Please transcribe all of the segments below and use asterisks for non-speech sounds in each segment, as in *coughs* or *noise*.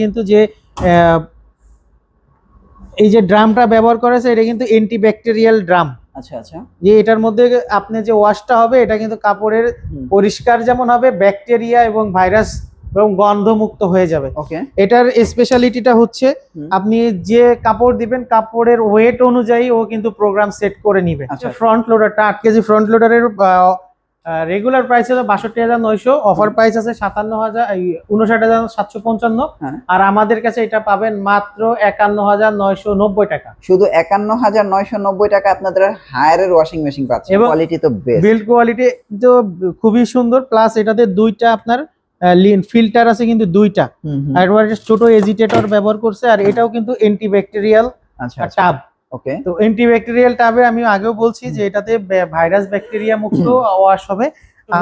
কিন্তু যে এই যে ড্রামটা ব্যবহার করেছে এটা কিন্তু অ্যান্টিব্যাকটেরিয়াল ড্রাম। আচ্ছা আচ্ছা। যে এটার মধ্যে আপনি যে ওয়াশটা হবে এটা কিন্তু কাপড়ের পরিষ্কার যেমন হবে ব্যাকটেরিয়া এবং ভাইরাস এবং গন্ধমুক্ত হয়ে যাবে। ওকে। এটার স্পেশালিটিটা হচ্ছে আপনি যে কাপড় দিবেন কাপড়ের ওয়েট অনুযায়ী ও কিন্তু প্রোগ্রাম সেট করে নিবে। আচ্ছা। ফ্রন্ট লোডারটা আট কেজি ফ্রন্ট লোডারের রেগুলার প্রাইস হলো বাষট্টি হাজার নয়শো অফার প্রাইস আছে সাতান্ন হাজার উনষাট হাজার সাতশো পঞ্চান্ন। হ্যাঁ। আর আমাদের কাছে এটা পাবেন মাত্র একান্ন হাজার নয়শো নব্বই টাকা। শুধু একান্ন হাজার নয়শো নব্বই টাকা আপনাদের হায়ারের ওয়াশিং মেশিন পাচ্ছে এবং- কোয়ালিটি তো বেস্ট বিল্ড কোয়ালিটি তো খুবই সুন্দর প্লাস এটাতে দুইটা আপনার ফিল্টার আছে কিন্তু দুইটা। ছোট এজিটেটর ব্যবহার করছে আর এটাও কিন্তু অ্যান্টিব্যাকটেরিয়াল আচ্ছা আচ্ছা। টাব ওকে তো অ্যান্টিব্যাকটেরিয়াল টাবে আমি আগেও বলছি যে এটাতে ভাইরাস ব্যাকটেরিয়া মুক্ত ওয়াশ হবে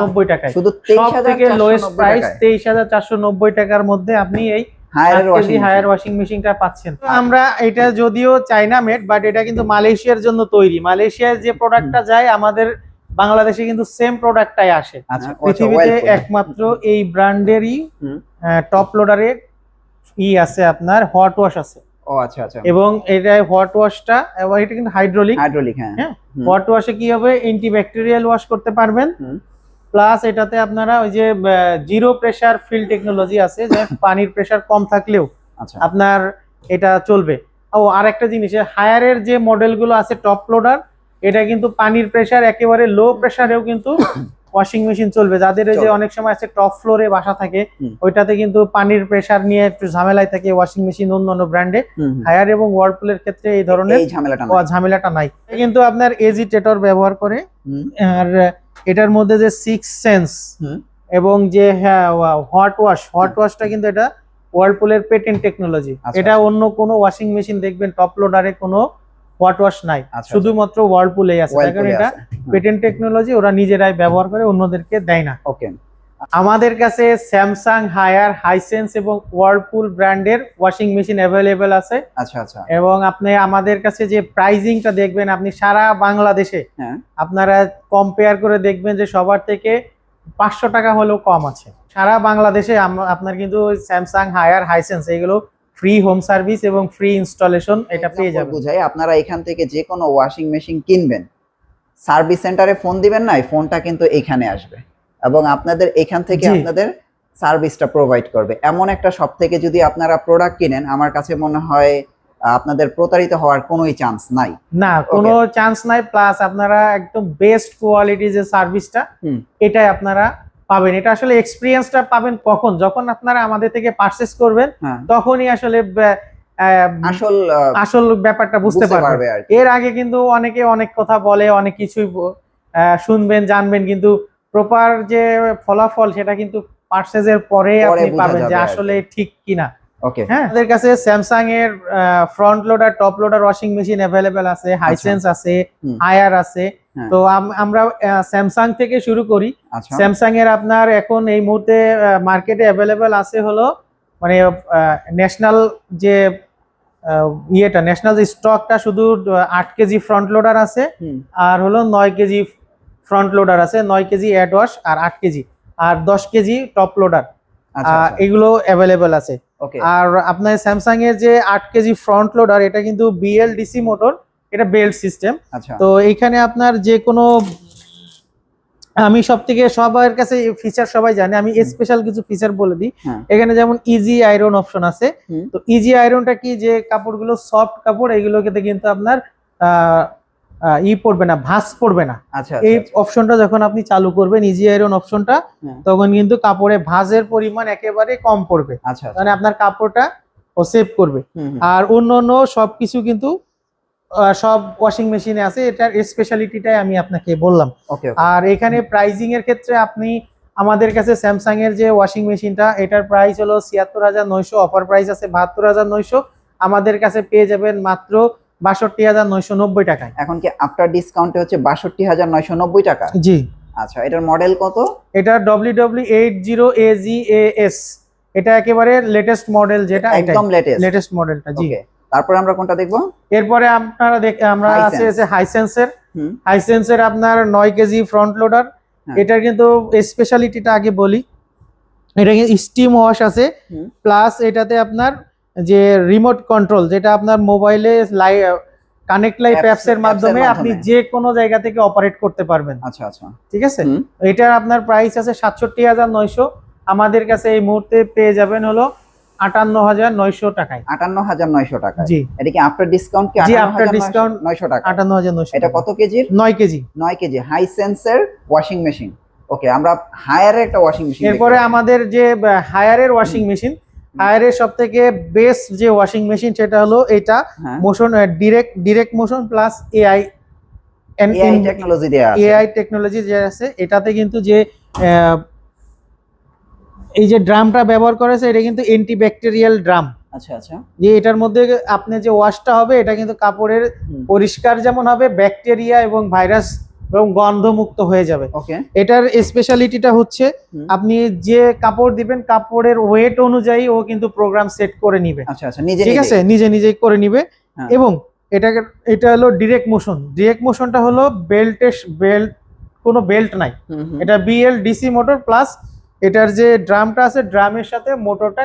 নব্বই টাকায়। শুধু সব থেকে লোয়েস্ট প্রাইস তেইশ হাজার চারশো নব্বই টাকার মধ্যে আপনি এই হায়ার ওয়াশিং মেশিনটা পাচ্ছেন। আমরা এটা যদিও চাইনা মেড বাট এটা কিন্তু মালয়েশিয়ার জন্য তৈরি। মালয়েশিয়ার যে প্রোডাক্টটা যায় আমাদের বাংলাদেশে কিন্তু সেম প্রোডাক্টটাই আসে। আচ্ছা পৃথিবীতে একমাত্র এই ব্র্যান্ডেরই। টপ লোডারে ই আছে আপনার হট ওয়াশ আছে। ও আচ্ছা আচ্ছা। এবং এটা হট ওয়াশটা এবং এটা কিন্তু হাইড্রোলিক হাইড্রোলিক হ্যাঁ। হ্যাঁ। হট ওয়াশে কি হবে? অ্যান্টিব্যাকটেরিয়াল ওয়াশ করতে পারবেন। প্লাস এটাতে আপনারা ওই যে জিরো প্রেসার ফিল টেকনোলজি আছে যে *laughs* পানির প্রেসার কম থাকলেও আচ্ছা। আপনার এটা চলবে। ও আর একটা জিনিস হায়ারের যে মডেলগুলো আছে টপ লোডার এটা কিন্তু পানির প্রেসার একেবারে লো প্রেসারেও কিন্তু *coughs* ওয়াশিং মেশিন চলবে। যাদের যে অনেক সময় আছে টপ ফ্লোরে বাসা থাকে ওইটাতে কিন্তু পানির প্রেসার নিয়ে একটু ঝামেলায় থাকে ওয়াশিং মেশিন অন্য অন্য ব্র্যান্ডে। হায়ার এবং ওয়ার্লপুলের ক্ষেত্রে এই ধরনের ঝামেলাটা নাই। কিন্তু আপনার এজিটেটর ব্যবহার করে। আর এটার মধ্যে যে সিক্স সেন্স এবং যে হ্যাঁ হট ওয়াশ হট ওয়াশটা কিন্তু এটা ওয়ার্লপুলের পেটেন্ট টেকনোলজি এটা আচ্ছা। অন্য কোনো ওয়াশিং মেশিন দেখবেন টপ লোডারে কোনো হট ওয়াশ নাই। আচ্ছা, শুধুমাত্র ওয়ার্লপুলেই আছে। কারণ এটা। পেটেন্ট টেকনোলজি ওরা নিজেরাই ব্যবহার করে অন্যদেরকে দেয় না। ওকে। আমাদের কাছে স্যামসাং হায়ার হাইসেন্স এবং ওয়ার্লপুল ব্র্যান্ডের ওয়াশিং মেশিন অ্যাভেলেবেল আছে। আচ্ছা আচ্ছা। এবং আপনি আমাদের কাছে যে প্রাইজিংটা দেখবেন আপনি সারা বাংলাদেশে হ্যাঁ। আপনারা কম্পেয়ার করে দেখবেন যে সবার থেকে পাঁচশো টাকা হলেও কম আছে। সারা বাংলাদেশে আপনার কিন্তু স্যামসাং হায়ার হাইসেন্স এগুলো ফ্রি হোম সার্ভিস এবং ফ্রি ইনস্টলেশন এটা পেয়ে যাবেন। বুঝাই আপনারা এখান থেকে যে কোনো ওয়াশিং মেশিন কিনবেন সার্ভিস সেন্টারে ফোন দিবেন না ফোনটা কিন্তু এখানে আসবে। এবং আপনাদের এখান থেকে আপনাদের সার্ভিসটা প্রোভাইড করবে। এমন একটা শপ থেকে যদি আপনারা প্রোডাক্ট কিনেন আমার কাছে মনে হয় আপনাদের প্রতারিত হওয়ার কোনোই চান্স নাই। না কোনো চান্স নাই প্লাস আপনারা একদম বেস্ট কোয়ালিটি যে সার্ভিসটা। এটাই আপনারা পাবেন। এটা আসলে এক্সপিরিয়েন্সটা পাবেন কখন? যখন আপনারা আমাদের থেকে পারচেস করবেন হ্যাঁ। তখনই আসলে আসল আসল ব্যাপারটা বুঝতে পারবে এর আগে কিন্তু অনেকে অনেক কথা বলে অনেক কিছুই আহ, শুনবেন জানবেন কিন্তু প্রপার যে ফলাফল সেটা কিন্তু পার্সেজের পরে পরে আপনি পাবেন যে আসলে ঠিক কিনা। ওকে হ্যাঁ। আমাদের কাছে স্যামসাং এর front loader top loader washing machine available আছে হাইসেন্স আছে হুম। হায়ার আছে। হ্যাঁ। তো আমরা স্যামসাং থেকে শুরু করি। আচ্ছা। স্যামসাং এর আপনার এখন এই মুহূর্তে মার্কেটে অ্যাভেলেবেল আছে হলো মানে ন্যাশনাল যে ইয়েটা ন্যাশনাল যে স্টকটা শুধু আট কেজি ফ্রন্ট লোডার আছে আর হলো নয় কেজি ফ্রন্ট লোডার আছে নয় কেজি অ্যাড ওয়াশ আর আট কেজি আর দশ কেজি টপ লোডার আচ্ছা এগুলো অ্যাভেলেবেল আছে। আর আপনার স্যামসাং এর যে আট কেজি ফ্রন্ট লোডার এটা কিন্তু বিএলডিসি মোটর এটা বেল্ট সিস্টেম আচ্ছা। তো এখানে আপনার যে কোনো আমি সব থেকে সবার কাছে ফিচার সবাই জানে আমি স্পেশাল কিছু ফিচার বলে দিই। হ্যাঁ। এখানে যেমন ইজি আয়রন অপশন আছে। তো ইজি আয়রনটা কি যে কাপড়গুলো সফট কাপড় এগুলোকে কিন্তু আপনার ই পড়বে না ভাঁজ পড়বে না। আচ্ছা এই আচ্ছা, অপশনটা যখন আপনি চালু করবেন ইজি আয়রন অপশনটা। তখন কিন্তু কাপড়ে ভাঁজের পরিমাণ একেবারে কম পড়বে। আচ্ছা আচ্ছা। মানে আপনার কাপড়টা ও সেভ করবে। আর অন্য অন্য সবকিছু কিন্তু সব ওয়াশিং মেশিনে আছে এটার স্পেশালিটিটাই আমি আপনাকে বললাম। আর এখানে প্রাইজিং এর ক্ষেত্রে আপনি আমাদের কাছে স্যামসাং এর যে ওয়াশিং মেশিনটা এটার প্রাইস হলো ছিয়াত্তর হাজার নয়শো অফার প্রাইস আছে বাহাত্তর হাজার নয়শো। আমাদের কাছে পেয়ে যাবেন মাত্র বাষট্টি হাজার নয়শো নব্বই টাকায়। এখন কি আফটার ডিসকাউন্টে হচ্ছে বাষট্টি হাজার নয়শো নব্বই টাকা? জি। আচ্ছা এটার মডেল কত? এটা W W eight zero A G A S এটা একেবারে লেটেস্ট মডেল যেটা একদম লেটেস্ট লেটেস্ট মডেলটা জি। তারপর আমরা কোনটা দেখব? এরপরে আপনারা দেখ আমরা আছে আছে হাইসেন্সের হাইসেন্সের আপনার নয় কেজি ফ্রন্ট লোডার হ্যাঁ। এটার কিন্তু স্পেশালিটিটা আগে বলি। এটা স্টিম ওয়াশ আছে। প্লাস এটাতে আপনার যে রিমোট কন্ট্রোল যেটা আপনার মোবাইলে লাই কানেক্ট Apps- অ্যাপস এর মাধ্যমে আপনি। যে কোনো জায়গা থেকে অপারেট করতে পারবেন। আচ্ছা আচ্ছা। ঠিক আছে। এটার আপনার প্রাইস আছে সাতষট্টি হাজার নয়শো। আমাদের কাছে এই মুহূর্তে পেয়ে যাবেন হলো আটান্ন হাজার নয়শো টাকায়। আটান্ন হাজার নয়শো টাকা জি। এটা কি আফটার ডিসকাউন্ট কি জি, 58,900 after নয়শো টাকা আটান্ন হাজার নয়শো এটা কত কেজির? নয় কেজি। নয় কেজি। হাই সেন্সের ওয়াশিং মেশিন ওকে আমরা হায়ারের একটা ওয়াশিং মেশিন এরপরে আমাদের যে হায়ারের ওয়াশিং মেশিন হায়ারের সব থেকে বেস্ট যে ওয়াশিং মেশিন সেটা হলো এটা motion direct direct motion plus AI AI technology দেয়া এআই টেকনোলজি যে আছে এটাতে কিন্তু যে এই যে ড্রামটা ব্যবহার করেছে এটা কিন্তু অ্যান্টিব্যাকটেরিয়াল ড্রাম আচ্ছা আচ্ছা। যে এটার মধ্যে আপনি যে ওয়াশটা হবে এটা কিন্তু কাপড়ের পরিষ্কার যেমন হবে ব্যাকটেরিয়া এবং ভাইরাস এবং গন্ধমুক্ত হয়ে যাবে। ওকে। এটার স্পেশালিটিটা হচ্ছে আপনি যে কাপড় দিবেন কাপড়ের ওয়েট অনুযায়ী ও কিন্তু প্রোগ্রাম সেট করে নিবে। আচ্ছা আচ্ছা নিজে ঠিক আছে? নিজে নিজেই করে নিবে। হ্যাঁ। এবং এটাকে এটা হলো ডিরেক্ট মোশন ডিরেক্ট মোশনটা হলো বেল্টের বেল্ট কোনো বেল্ট নাই। এটা বিএল ডিসি মোটর প্লাস এটার যে ড্রামটা আছে ড্রামের সাথে মোটরটা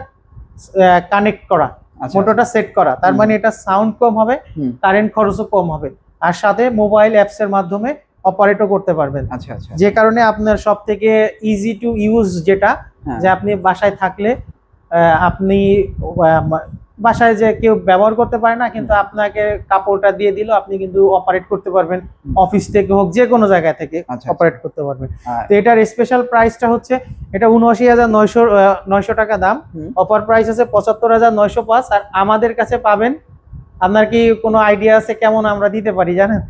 কানেক্ট করা আচ্ছা, মোটরটা সেট করা। তার মানে এটা সাউন্ড কম হবে কারেন্ট খরচও কম হবে। আর সাথে মোবাইল অ্যাপস এর মাধ্যমে অপারেটও করতে পারবেন। আচ্ছা আচ্ছা। যে কারণে আপনার সব থেকে ইজি টু ইউজ যেটা হ্যাঁ। যে আপনি বাসায় থাকলে আপনি বাসায় যে কেউ ব্যবহার করতে পারে না কিন্তু আপনাকে কাপড়টা দিয়ে দিল আপনি কিন্তু অপারেট করতে পারবেন। অফিস থেকে হোক যে কোনো জায়গা থেকে আচ্ছা, অপারেট করতে পারবেন। তো এটার স্পেশাল প্রাইসটা হচ্ছে এটা উনআশি হাজার নয়শো নয়শো টাকা দাম। অফার প্রাইস আছে পঁচাত্তর হাজার নয়শো পাঁচ আর আমাদের কাছে পাবেন আপনার কি কোনো আইডিয়া আছে কেমন আমরা দিতে পারি জানেন?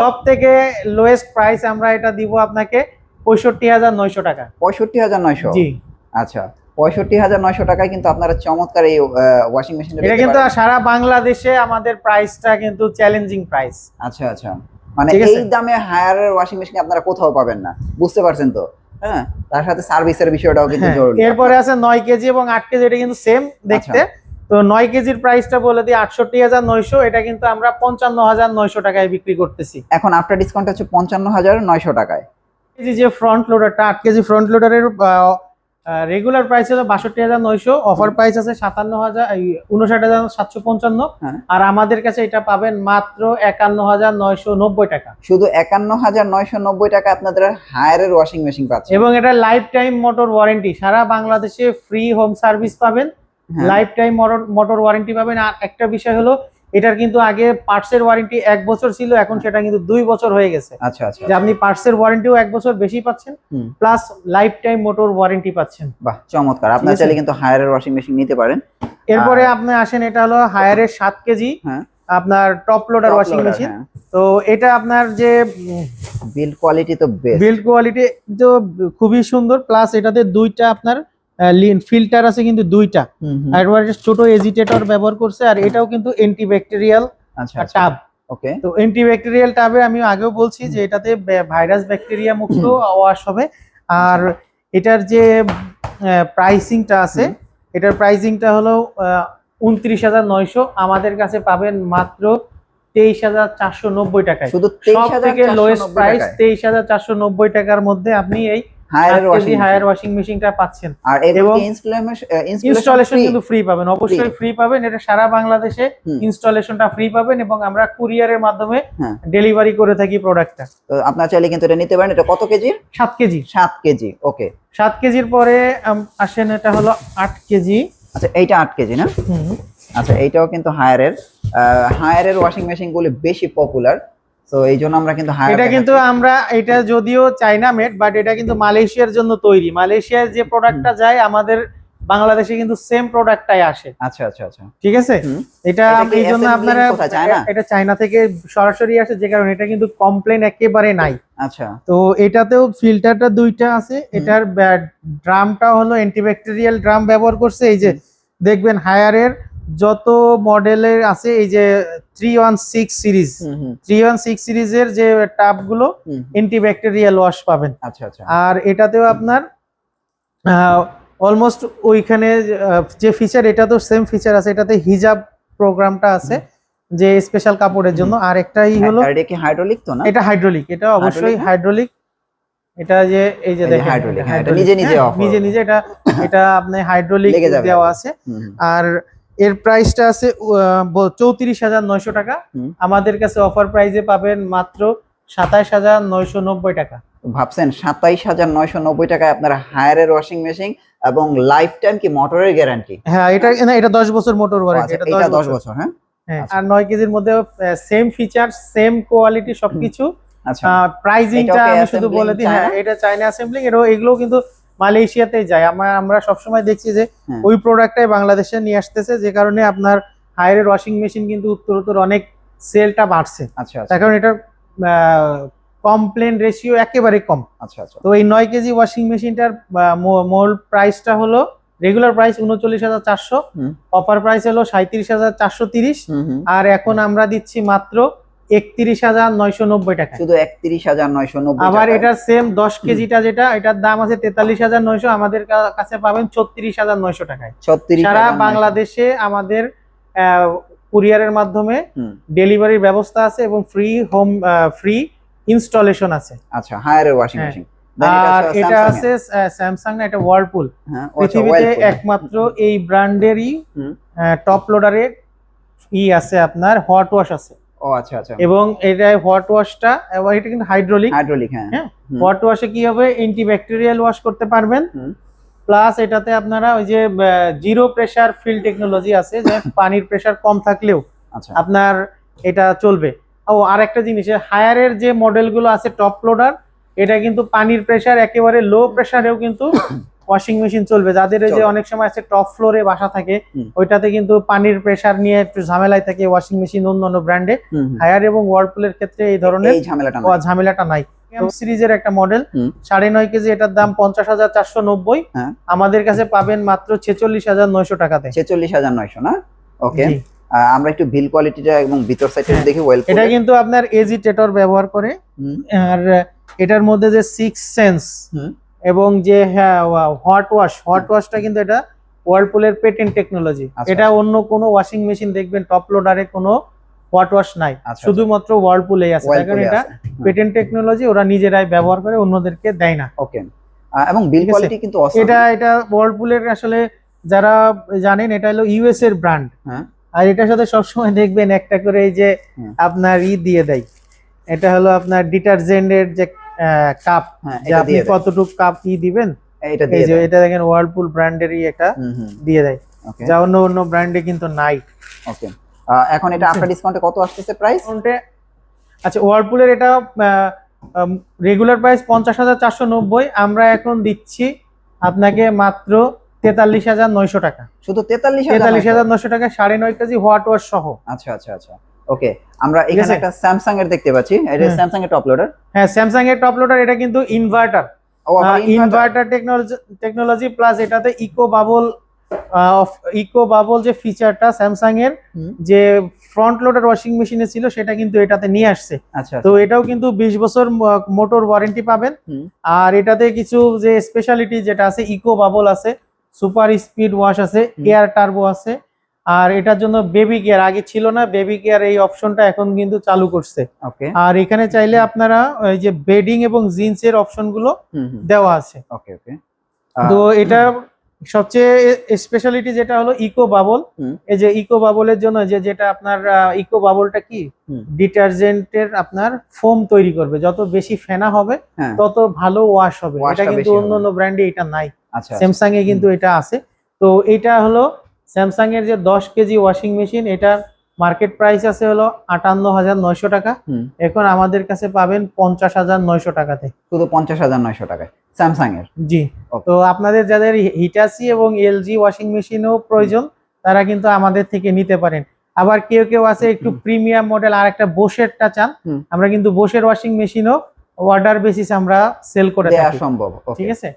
সব থেকে লোয়েস্ট প্রাইস আমরা এটা দিব আপনাকে পঁয়ষট্টি হাজার নয়শো টাকা। পঁয়ষট্টি হাজার নয়শো? জি। আচ্ছা পঁয়ষট্টি হাজার নয়শো টাকায় কিন্তু আপনারা চমৎকার এই ওয়াশিং মেশিন এটা কিন্তু সারা বাংলাদেশে আমাদের প্রাইসটা কিন্তু চ্যালেঞ্জিং প্রাইস আচ্ছা আচ্ছা। মানে এই দামে হায়ার ওয়াশিং মেশিন আপনারা কোথাও পাবেন না। বুঝতে পারছেন তো? হ্যাঁ তার সাথে সার্ভিসের বিষয়টাও কিন্তু জরুরি। হ্যাঁ, এরপরে আছে নয় কেজি এবং আট কেজি এটা কিন্তু সেম দেখতে। তো নয় কেজির প্রাইসটা বলে দিই আটষট্টি হাজার নয়শো এটা কিন্তু আমরা পঞ্চান্ন হাজার নয়শো টাকায় বিক্রি করতেছি এখন আফটার ডিসকাউন্ট হচ্ছে পঞ্চান্ন হাজার নয়শো টাকায় কেজি যে ফ্রন্ট লোডারটা আট কেজি ফ্রন্ট লোডারের রেগুলার প্রাইস হলো বাষট্টি হাজার নয়শো অফার প্রাইস আছে সাতান্ন হাজার উনষাট হাজার সাতশো পঞ্চান্ন হ্যাঁ। আর আমাদের কাছে এটা পাবেন মাত্র একান্ন হাজার নয়শো নব্বই টাকা শুধু একান্ন হাজার নয়শো নব্বই টাকা আপনাদের হায়ারের ওয়াশিং মেশিন পাচ্ছে এবং এটা লাইফ টাইম মোটর ওয়ারেন্টি সারা বাংলাদেশে ফ্রি হোম সার্ভিস পাবেন। লাইফ টাইম মোটর ওয়ারেন্টি পাবেন। আর একটা বিষয় হলো এটার কিন্তু আগে পার্টসের ওয়ারেন্টি এক বছর ছিল এখন সেটা কিন্তু দুই বছর হয়ে গেছে। আচ্ছা আচ্ছা যে আপনি পার্টসের ওয়ারেন্টিও এক বছর বেশি পাচ্ছেন plus life time motor warranty পাচ্ছেন। বাহ চমৎকার। আপনারা চাইলে কিন্তু হায়ারের ওয়াশিং মেশিন নিতে পারেন। এরপরে আপনি আসেন এটা হলো হায়ারের সাত কেজি হ্যাঁ। আপনার টপ লোডার ওয়াশিং মেশিন তো এটা আপনার যে বিল্ড কোয়ালিটি তো বেস্ট বিল্ড কোয়ালিটি তো খুবই সুন্দর প্লাস এটাতে দুইটা আপনার ফিল্টার আছে কিন্তু দুইটা। এবারে ছোট এজিটেটর ব্যবহার করছে আর এটাও কিন্তু অ্যান্টিব্যাকটেরিয়াল টাব ওকে তো অ্যান্টিব্যাকটেরিয়াল টাবে আমি আগেও বলছি যে এটাতে ভাইরাস ব্যাকটেরিয়া মুক্ত ওয়াশ হবে। আর এটার যে প্রাইসিংটা আছে এটার প্রাইসিংটা হলো উনত্রিশ হাজার নয়শো। আমাদের কাছে পাবেন মাত্র তেইশ হাজার চারশো নব্বই টাকায়। শুধু সব থেকে লোয়েস্ট প্রাইস তেইশ হাজার চারশো নব্বই টাকার মধ্যে আপনি এই হায়ারের ওয়াশিং হায়ার ওয়াশিং মেশিনটা পাচ্ছেন। আর এর এবং ইনস্টলেশন ইনস্টলেশন কিন্তু ফ্রি পাবেন অবশ্যই ফ্রি পাবেন। এটা সারা বাংলাদেশে ইনস্টলেশনটা ফ্রি পাবেন এবং আমরা কুরিয়ারের মাধ্যমে হ্যাঁ। ডেলিভারি করে থাকি প্রোডাক্টটা তো আপনারা চাইলে কিন্তু এটা নিতে পারেন। এটা কত কেজি? সাত কেজি। সাত কেজি ওকে। সাত কেজির পরে আসেন এটা হলো আট কেজি। আচ্ছা এইটা আট কেজি না? আচ্ছা এইটাও কিন্তু হায়ারের হায়ারের ওয়াশিং মেশিন গুলি বেশি পপুলার তো এই জন্য আমরা কিন্তু এটা কিন্তু আমরা এটা যদিও চাইনা মেড বাট এটা কিন্তু মালয়েশিয়ার জন্য তৈরি। মালয়েশিয়ার যে প্রোডাক্টটা যায় আমাদের বাংলাদেশে কিন্তু সেম প্রোডাক্টটাই আসে। আচ্ছা আচ্ছা আচ্ছা। ঠিক আছে? এটা এটা এই জন্য আপনারা এটা চায়না থেকে সরাসরি আসে যে কারণে এটা কিন্তু কমপ্লেন একেবারে নাই। আচ্ছা। তো এটাতেও ফিল্টারটা দুইটা আছে। এটার ড্রামটা হলো অ্যান্টিব্যাকটেরিয়াল ড্রাম ব্যবহার করছে। এই যে দেখবেন হায়ারের যত মডেলের আছে এই যে three one six series three one six সিরিজের যে টাবগুলো অ্যান্টিব্যাকটেরিয়াল ওয়াশ পাবেন। আচ্ছা আচ্ছা। আর এটাতেও আপনার অলমোস্ট ওইখানে যে ফিচার এটা তো সেম ফিচার আছে এটাতে হিজাব প্রোগ্রামটা আছে যে স্পেশাল কাপড়ের জন্য। আর একটাই হলো এটা কি হাইড্রোলিক তো না? এটা হাইড্রোলিক এটা অবশ্যই হাইড্রোলিক এটা যে এই যে দেখেন এটা হ্যাঁ, নিজে নিজে হ্যাঁ, নিজে নিজে এটা এটা আপনি হাইড্রোলিক দেওয়া আছে। আর এর প্রাইসটা আছে চৌত্রিশ হাজার নয়শো টাকা। আমাদের কাছে অফার প্রাইজে পাবেন মাত্র সাতাশ হাজার নয়শো নব্বই টাকা। ভাবছেন সাতাইশ হাজার নয়শো নব্বই টাকায় আপনারা হায়ারের ওয়াশিং মেশিন এবং লাইফ টাইম কি মোটরের গ্যারান্টি হ্যাঁ এটা না এটা দশ বছর মোটর ওয়ারেন্টি এটা দশ বছর। হ্যাঁ? হ্যাঁ আচ্ছা। আর নয় কেজির মধ্যে সেম ফিচার সেম কোয়ালিটি সবকিছু। আচ্ছা। প্রাইজিংটা আমি শুধু বলে দিই হ্যাঁ এটা চাইনা অ্যাসেম্বলিং এগুলো কিন্তু মালয়েশিয়াতেই যায় আমরা আমরা সবসময় দেখছি যে হ্যাঁ। ওই প্রোডাক্টটাই বাংলাদেশে নিয়ে আসতেছে যে কারণে আপনার হায়ারের ওয়াশিং মেশিন কিন্তু উত্তরোত্তর অনেক সেলটা বাড়ছে আচ্ছা আচ্ছা তার কারণ এটার কমপ্লেন রেশিও একেবারে কম আচ্ছা আচ্ছা তো এই নয় কেজি ওয়াশিং মেশিনটার মোল প্রাইসটা হলো রেগুলার প্রাইস উনচল্লিশ হাজার চারশো। অফার প্রাইস হলো সাঁত্রিশ হাজার চারশো তিরিশ। আর এখন আমরা দিচ্ছি মাত্র একত্রিশ হাজার নয়শো নব্বই টাকা। শুধু একত্রিশ হাজার নয়শো নব্বই আবার এটার সেম দশ কেজিটা যেটা এটার দাম আছে তেতাল্লিশ হাজার নয়শো আমাদের কাছে পাবেন ছত্রিশ হাজার নয়শো টাকায়। ছত্রিশ সারা বাংলাদেশে আমাদের কুরিয়ারের মাধ্যমে ডেলিভারির ব্যবস্থা আছে এবং ফ্রি হোম ফ্রি ইনস্টলেশন আছে। আচ্ছা ওয়াশিং হ্যাঁ। মেশিন আর এটা আছে স্যামসাং না এটা ওয়ার্লপুল হ্যাঁ, পৃথিবীতে একমাত্র এই ব্র্যান্ডেরই। টপ লোডারের ই আছে আপনার হট ওয়াশ আছে। ও আচ্ছা আচ্ছা। এবং এটা হট ওয়াশটা এবং এটা কিন্তু হাইড্রোলিক হাইড্রোলিক হ্যাঁ। হ্যাঁ, হুম। হট ওয়াশে কি হবে? অ্যান্টিব্যাকটেরিয়াল ওয়াশ করতে পারবেন। প্লাস এটাতে আপনারা ওই যে জিরো প্রেসার ফিল টেকনোলজি আছে যে *laughs* পানির প্রেসার কম থাকলেও আচ্ছা। আপনার এটা চলবে। ও আর একটা জিনিস হায়ারের যে মডেলগুলো আছে টপ লোডার এটা কিন্তু পানির প্রেসার একেবারে লো প্রেসারেও কিন্তু *coughs* ওয়াশিং মেশিন চলবে। যাদের যে অনেক সময় আছে টপ ফ্লোরে বাসা থাকে ওইটাতে কিন্তু পানির প্রেসার নিয়ে একটু ঝামেলায় থাকে ওয়াশিং মেশিন অন্যান্য ব্র্যান্ডে। হায়ার এবং ওয়ার্লপুলের ক্ষেত্রে এই ধরনের ঝামেলাটা ঝামেলাটা নাই। সিরিজের একটা মডেল সাড়ে নয় কেজি এটার দাম পঞ্চাশ হাজার চারশো নব্বই। হ্যাঁ। আমাদের কাছে পাবেন মাত্র ছেচল্লিশ হাজার নয়শো টাকাতে। ছেচল্লিশ হাজার নয়শো না? ওকে আমরা একটু বিল কোয়ালিটিটা এবং ভিতর সাইডটা। দেখি ওয়েল এটা কিন্তু আপনার এজিটেটর ব্যবহার করে। আর এটার মধ্যে যে সিক্স সেন্স। এবং যে হ্যাঁ হট ওয়াশ হট ওয়াশটা কিন্তু এটা ওয়ার্লপুলের পেটেন্ট টেকনোলজি আচ্ছা, এটা অন্য কোনো ওয়াশিং মেশিন দেখবেন টপ লোডারে কোনো হট ওয়াশ নাই। আচ্ছা, শুধুমাত্র ওয়ার্লপুলেই আছে। কারণ এটা পেটেন্ট টেকনোলজি ওরা নিজেরাই ব্যবহার করে অন্যদেরকে দেয় না। ওকে। এবং বিল কোয়ালিটি কিন্তু। এটা এটা ওয়ার্লপুলের আসলে যারা জানেন এটা হলো ইউএস এর ব্র্যান্ড। আর এটার সাথে সবসময় দেখবেন একটা করে এই যে আপনার ই দিয়ে দেয়। এটা হলো আপনার ডিটারজেন্টের যে কাপ হ্যাঁ আপনি কতটুকু কাপ ই দিবেন? এটা দিয়ে দেয়। এটা দেখেন ওয়ার্লপুল ব্র্যান্ডেরই একটা দিয়ে দেয়। যা অন্য অন্য ব্র্যান্ডে কিন্তু নাই। ওকে এখন এটা আফটার ডিসকাউন্টে কত আসতেছে প্রাইস ডিসকাউন্টে আচ্ছা ওয়ার্লপুলের এটা রেগুলার প্রাইস পঞ্চাশ হাজার চারশো নব্বই আমরা এখন দিচ্ছি আপনাকে মাত্র তেতাল্লিশ হাজার নয়শো টাকা। শুধু তেতাল্লিশ তেতাল্লিশ হাজার নয়শো টাকা সাড়ে নয় কেজি হোয়াট ওয়াশ সহ। আচ্ছা আচ্ছা আচ্ছা। ওকে আমরা এখানে একটা স্যামসাং এর দেখতে পাচ্ছি। এটা। স্যামসাং এর টপ লোডার হ্যাঁ স্যামসাং এর টপ লোডার এটা কিন্তু ইনভার্টার ও ইনভার্টার টেকনোলজি টেকনোলজি প্লাস এটাতে ইকো বাবল ইকো বাবল যে ফিচারটা স্যামসাং এর যে ফ্রন্ট লোডার ওয়াশিং মেশিনে ছিল সেটা কিন্তু এটাতে নিয়ে আসছে। আচ্ছা তো এটাও কিন্তু বিশ বছর মোটর ওয়ারেন্টি পাবেন। আর এটাতে কিছু যে স্পেশালিটি যেটা আছে ইকো বাবল আছে সুপার স্পিড ওয়াশ আছে। এয়ার টার্বো আছে আর এটার জন্য বেবি কেয়ার আগে ছিল না বেবি কেয়ার এই অপশনটা এখন কিন্তু চালু করছে। আর এখানে চাইলে আপনারা ওই যে বেডিং এবং জিন্স এর অপশনগুলো দেওয়া আছে। ওকে ওকে তো এটা সবচেয়ে স্পেশালিটি যেটা হলো ইকো বাবল এই যে ইকো বাবলের জন্য যে যেটা আপনার ইকো বাবলটা কি। ডিটারজেন্টের আপনার ফোম তৈরি করবে। যত বেশি ফেনা হবে হ্যাঁ। তত ভালো ওয়াশ হবে। এটা কিন্তু অন্য অন্য ব্র্যান্ডে এটা নাই। আচ্ছা স্যামসাং এ কিন্তু এটা আছে। তো এটা হলো স্যামসাং এর যে দশ কেজি ওয়াশিং মেশিন এটার মার্কেট প্রাইস আছে হলো আটান্ন হাজার নয়শো টাকা। এখন আমাদের কাছে পাবেন পঞ্চাশ হাজার নয়শো টাকাতে। শুধু পঞ্চাশ হাজার নয়শো টাকায় স্যামসাং এর জি. তো আপনাদের যাদের হিটাসি এবং এলজি ওয়াশিং মেশিনও প্রয়োজন তারা কিন্তু আমাদের থেকে নিতে পারেন। আবার কেউ কেউ আছে একটু প্রিমিয়াম মডেল আর একটা বোসেরটা চান। আমরা কিন্তু বোসের ওয়াশিং মেশিনও অর্ডার বেসিস আমরা সেল করে দেওয়া থাকি। সম্ভব ঠিক আছে?